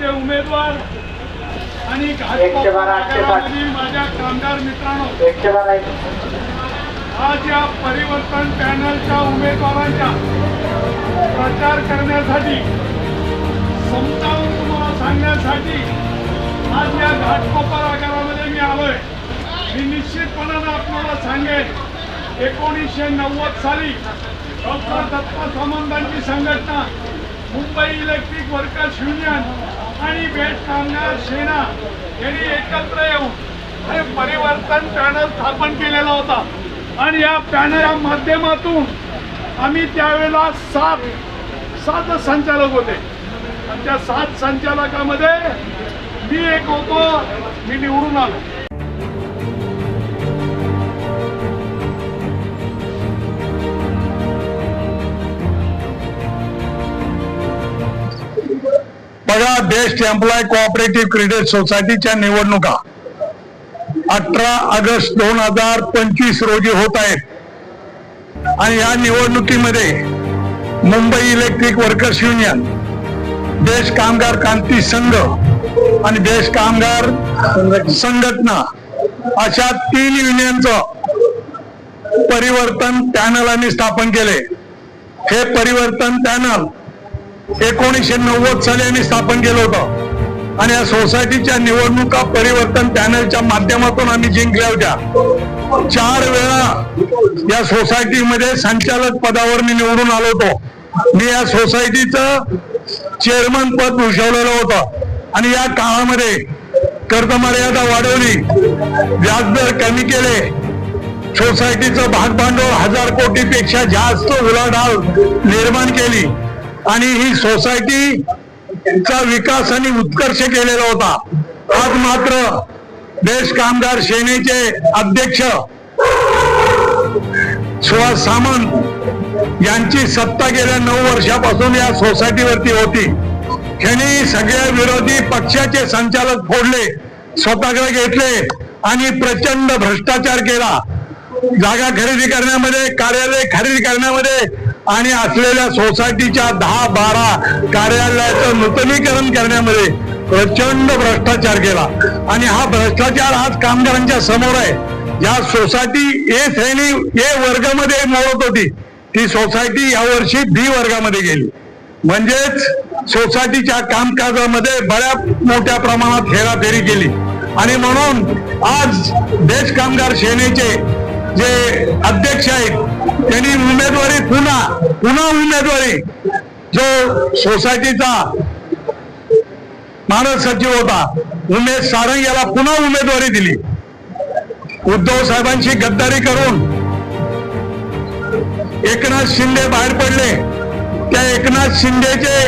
पॅनलचे उमेदवार आणि माझ्या कामगार मित्रांनो आज या परिवर्तन पॅनलच्या उमेदवारांच्या प्रचार करण्यासाठी समजावून तुम्हाला सांगण्यासाठी आज या घाटकोपर आगारामध्ये मी आलोय. मी निश्चितपणानं आपल्याला सांगेन एकोणीसशे नव्वद साली डॉक्टर दत्ता सामंतांची संघटना मुंबई इलेक्ट्रिक वर्कर्स युनियन आणि बेट कामगार सेना यांनी एकत्र येऊन हे परिवर्तन पॅनल स्थापन केलेला होता. आणि या पॅनलच्या माध्यमातून आम्ही त्यावेळेला सात सात संचालक होते. आमच्या त्या सात संचालकामध्ये मी एक होतो मी निवडून आलो. बघा बेस्ट एम्प्लॉय कोऑपरेटिव्ह क्रेडिट सोसायटीच्या निवडणुका. अठरा ऑगस्ट दोन हजार पंचवीस रोजी होत आहेत. आणि या निवडणुकीमध्ये मुंबई इलेक्ट्रिक वर्कर्स युनियन देश कामगार क्रांती संघ आणि देश कामगार संघटना अशा तीन युनियनचं परिवर्तन पॅनल आम्ही स्थापन केले. हे परिवर्तन पॅनल एकोणीसशे नव्वद साली आम्ही स्थापन केलं होतं. आणि या सोसायटीच्या निवडणुका परिवर्तन पॅनलच्या माध्यमातून आम्ही जिंकल्या होत्या. चार वेळा या सोसायटीमध्ये संचालक पदावर मी निवडून आलो होतो. मी या सोसायटीचं चेअरमन पद भूषवलेलं होतं. आणि या काळामध्ये कर्जमर्यादा वाढवली व्याजदर कमी केले सोसायटीचं भागभांडवल हजार कोटीपेक्षा जास्त उलाढाल निर्माण केली. आणि ही सोसायटी चा विकास आणि उत्कर्ष केलेला होता. आज मात्र देश कामगार सेनेचे अध्यक्ष सुहास सामंत यांची सत्ता गेल्या नऊ वर्षापासून या सोसायटीवरती होती. ह्यांनी सगळे विरोधी पक्षाचे संचालक फोडले स्वतःकडे घेतले आणि प्रचंड भ्रष्टाचार केला. जागा खरेदी करण्यामध्ये कार्यालय खरेदी करण्यामध्ये आणि असलेल्या सोसायटीच्या दहा बारा कार्यालयाचं नूतनीकरण करण्यामध्ये प्रचंड भ्रष्टाचार केला. आणि हा भ्रष्टाचार आज कामगारांच्या समोर आहे. या सोसायटी ए श्रेणी ए वर्गामध्ये मोडत होती. ती सोसायटी यावर्षी बी वर्गामध्ये गेली. म्हणजेच सोसायटीच्या कामकाजामध्ये बऱ्याच मोठ्या प्रमाणात हेराफेरी केली. आणि म्हणून आज देश कामगार सेनेचे जे अध्यक्ष आहेत त्यांनी उमेदवारी पुन्हा पुन्हा उमेदवारी जो सोसायटीचा मानस सचिव होता उमेश सारंग याला पुन्हा उमेदवारी दिली. उद्धव साहेबांशी गद्दारी करून एकनाथ शिंदे बाहेर पडले. त्या एकनाथ शिंदेचे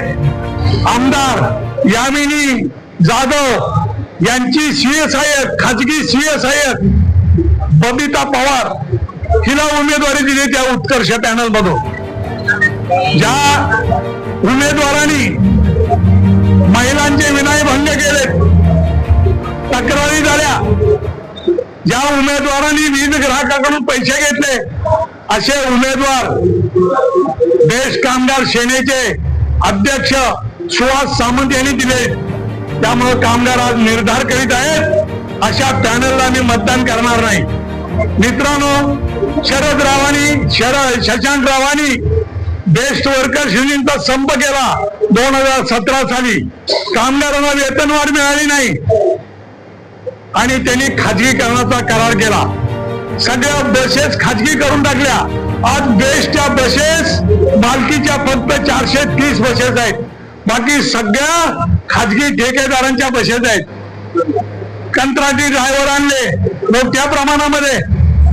आमदार यामिनी जाधव यांची सीएसआय खाजगी सीएसआय बबिता पवार हिला उमेदवारी दिली त्या उत्कर्ष पॅनल मधून. ज्या उमेदवारांनी महिलांचे विनयभंग केले तक्रारी झाल्या. ज्या उमेदवारांनी वीज ग्राहकाकडून पैसे घेतले असे उमेदवार देश कामगार सेनेचे अध्यक्ष सुहास सामंत यांनी दिले. त्यामुळे कामगार आज निर्धार करीत आहेत. अशा पॅनलला मी मतदान करणार नाही. मित्रांनो शरद रावानी शरद शशांक रावानी बेस्ट वर्कर्स युनियनचा संप केला दोन हजार सतरा साली. कामगारांना वेतनवाढ मिळाली नाही. आणि त्यांनी खाजगीकरणाचा करार केला. सगळ्या बसेस खाजगी करून टाकल्या. आज बेस्टच्या बसेस मालकीच्या फक्त चारशे तीस बसेस आहेत. बाकी सगळ्या खाजगी ठेकेदारांच्या बसेस आहेत. कंत्राटी ड्रायव्हर आणले. मोठ्या प्रमाणामध्ये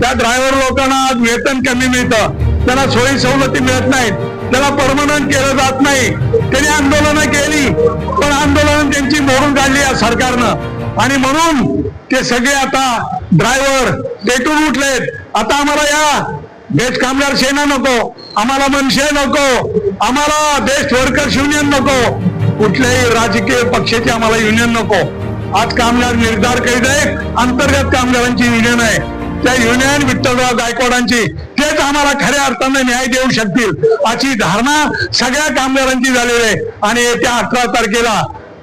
त्या ड्रायव्हर लोकांना आज वेतन कमी मिळतं. त्यांना सोयी सवलती मिळत नाहीत. त्याला परमनंट केलं जात नाही. त्यांनी आंदोलनं केली पण आंदोलन त्यांची मोडून काढली या सरकारनं. आणि म्हणून ते सगळे आता ड्रायव्हर पेटून उठलेत. आता आम्हाला या देश कामगार सेना नको. आम्हाला मनसे नको. आम्हाला देश वर्कर्स युनियन नको. कुठल्याही राजकीय पक्षाची आम्हाला युनियन नको. आज कामगार निर्धार करीत आहे अंतर्गत कामगारांची युनियन आहे. त्या युनियन विठ्ठलराव गायकवाडांची. तेच आम्हाला खऱ्या अर्थाने न्याय देऊ शकतील अशी धारणा सगळ्या कामगारांची झालेली आहे. आणि येत्या अठरा तारखेला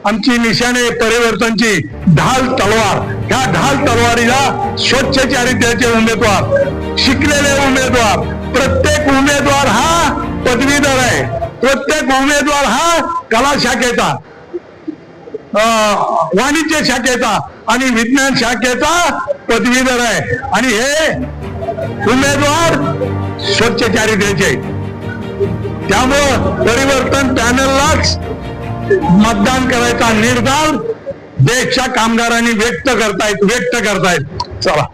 आमची निशाणे परिवर्तनची ढाल तलवार ह्या ढाल तलवारीला स्वच्छ चारित्र्याचे उमेदवार शिकलेले उमेदवार प्रत्येक उमेदवार हा पदवीधर आहे. प्रत्येक उमेदवार हा कला शाखेचा वाणिज्य शाखेचा आणि विज्ञान शाखेचा पदवीधर आहे. आणि हे उमेदवार स्वच्छ चॅरिटीचे त्यामुळं परिवर्तन पॅनललाच मतदान करायचा निर्धार देशच्या कामगारांनी व्यक्त करतायत व्यक्त करतायत. चला.